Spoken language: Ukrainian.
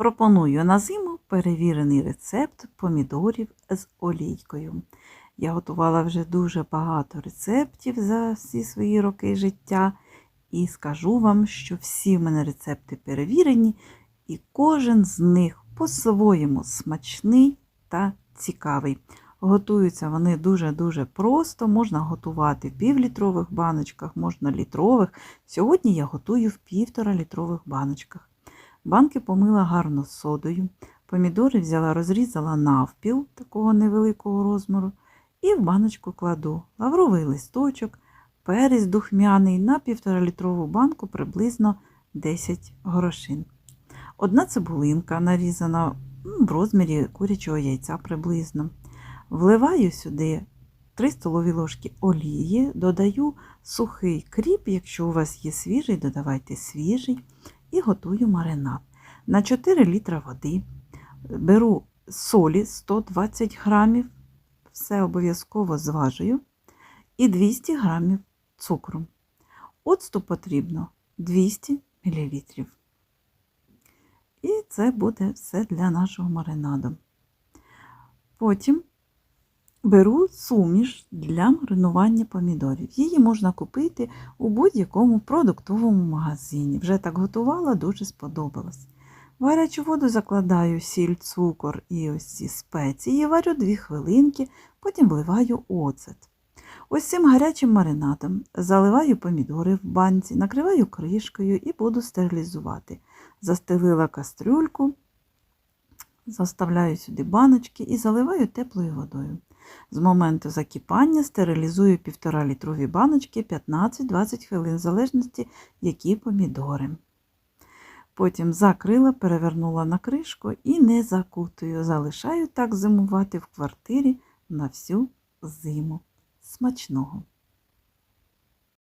Пропоную на зиму перевірений рецепт помідорів з олійкою. Я готувала вже дуже багато рецептів за всі свої роки життя. І скажу вам, що всі в мене рецепти перевірені, і кожен з них по-своєму смачний та цікавий. Готуються вони дуже-дуже просто. Можна готувати в півлітрових баночках, можна літрових. Сьогодні я готую в півтора літрових баночках. Банки помила гарно содою. Помідори взяла, розрізала навпіл такого невеликого розміру. І в баночку кладу лавровий листочок, перець духмяний на півторалітрову банку приблизно 10 горошин. Одна цибулинка нарізана в розмірі курячого яйця приблизно. Вливаю сюди 3 столові ложки олії, додаю сухий кріп, якщо у вас є свіжий, додавайте свіжий, і готую маринад. На 4 літра води беру солі 120 грамів, все обов'язково зважую, і 200 грамів цукру. Оцту потрібно 200 мл. І це буде все для нашого маринаду. Потім беру суміш для маринування помідорів. Її можна купити у будь-якому продуктовому магазині. Вже так готувала, дуже сподобалось. В гарячу воду закладаю сіль, цукор і ось ці спеції, варю 2 хвилинки, потім вливаю оцет. Ось цим гарячим маринадом заливаю помідори в банці, накриваю кришкою і буду стерилізувати. Застелила кастрюльку, заставляю сюди баночки і заливаю теплою водою. З моменту закипання стерилізую 1,5 літрові баночки 15-20 хвилин, в залежності, які помідори. Потім закрила, перевернула на кришку і не закутую. Залишаю так зимувати в квартирі на всю зиму. Смачного!